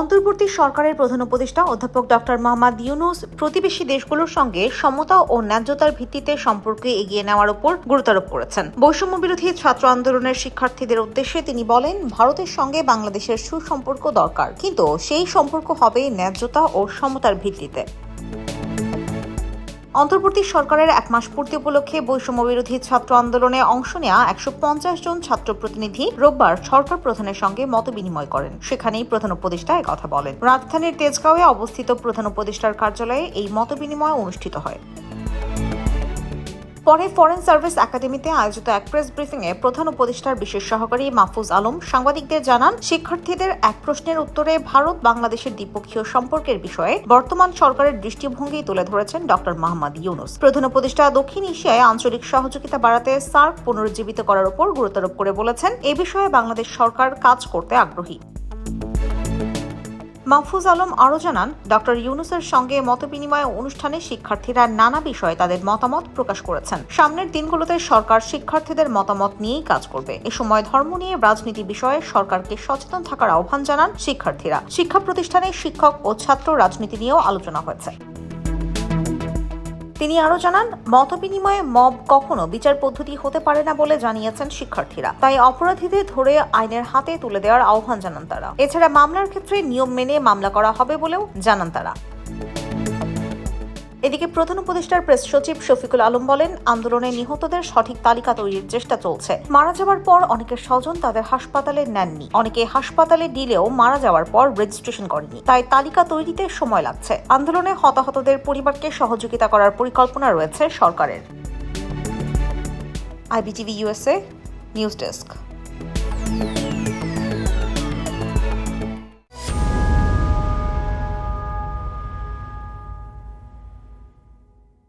অন্তর্বর্তী সরকারের প্রধান উপদেষ্টা অধ্যাপক ডক্টর মোহাম্মদ ইউনুস প্রতিবেশী দেশগুলোর সঙ্গে সমতা ও ন্যায্যতার ভিত্তিতে সম্পর্কে এগিয়ে নেওয়ার উপর গুরুত্বারোপ করেছেন। বৈষম্য বিরোধী ছাত্র আন্দোলনের শিক্ষার্থীদের উদ্দেশ্যে তিনি বলেন, ভারতের সঙ্গে বাংলাদেশের সুসম্পর্ক দরকার, কিন্তু সেই সম্পর্ক হবে ন্যায্যতা ও সমতার ভিত্তিতে। অন্তর্বর্তী সরকারের এক মাস পূর্তি উপলক্ষে বৈষম্য বিরোধী ছাত্র আন্দোলনে অংশ নেওয়া একশো পঞ্চাশ জন ছাত্র প্রতিনিধি রোববার সরকার প্রধানের সঙ্গে মত বিনিময় করেন। সেখানেই প্রধান উপদেষ্টা কথা বলেন। রাজধানীর তেজগাঁওয়ে অবস্থিত প্রধান উপদেষ্টার কার্যালয়ে এই মত বিনিময় অনুষ্ঠিত হয়। পরে ফরেন সার্ভিস একাডেমিতে আয়োজিত এক প্রেস ব্রিফিং এ প্রধান উপদেষ্টার বিশেষ সহকারী মাহফুজ আলম সাংবাদিকদের জানান, শিক্ষার্থীদের এক প্রশ্নের উত্তরে ভারত বাংলাদেশের দ্বিপক্ষীয় সম্পর্কের বিষয়ে বর্তমান সরকারের দৃষ্টিভঙ্গি তুলে ধরেছেন ডক্টর মোহাম্মদ ইউনুস। প্রধান উপদেষ্টা দক্ষিণ এশিয়ায় আঞ্চলিক সহযোগিতা বাড়াতে সার্ক পুনরুজ্জীবিত করার উপর গুরুত্বারোপ করে বলেছেন, এ বিষয়ে বাংলাদেশ সরকার কাজ করতে আগ্রহী। মাহফুজ আলম আরও জানান ডক্টর ইউনুসের সঙ্গে মতবিনিময় অনুষ্ঠানে শিক্ষার্থীরা নানা বিষয়ে তাদের মতামত প্রকাশ করেছেন। সামনের দিনগুলোতে সরকার শিক্ষার্থীদের মতামত নিয়েই কাজ করবে। এ সময় ধর্ম নিয়ে রাজনীতি বিষয়ে সরকারকে সচেতন থাকার আহ্বান জানান শিক্ষার্থীরা। শিক্ষা প্রতিষ্ঠানে শিক্ষক ও ছাত্র রাজনীতি নিয়েও আলোচনা হয়েছে। তিনি আরও জানান, মতবিনিময়ে মব কখনো বিচার পদ্ধতি হতে পারে না বলে জানিয়েছেন শিক্ষার্থীরা। তাই অপরাধীদের ধরে আইনের হাতে তুলে দেওয়ার আহ্বান জানান তারা। এছাড়া মামলার ক্ষেত্রে নিয়ম মেনে মামলা করা হবে বলেও জানান তারা। এদিকে প্রধান উপদেষ্টার প্রেস সচিব শফিকুল আলম বলেন, আন্দোলনে নিহতদের সঠিক তালিকা তৈরির চেষ্টা চলছে। মারা যাওয়ার পর অনেকের স্বজন তাদের হাসপাতালে নেননি। অনেকে হাসপাতালে দিলেও মারা যাওয়ার পর রেজিস্ট্রেশন করেনি তাই তালিকা তৈরিতে সময় লাগছে। আন্দোলনে হতাহতদের পরিবারকে সহযোগিতা করার পরিকল্পনা রয়েছে সরকারের। IBTV USA news desk.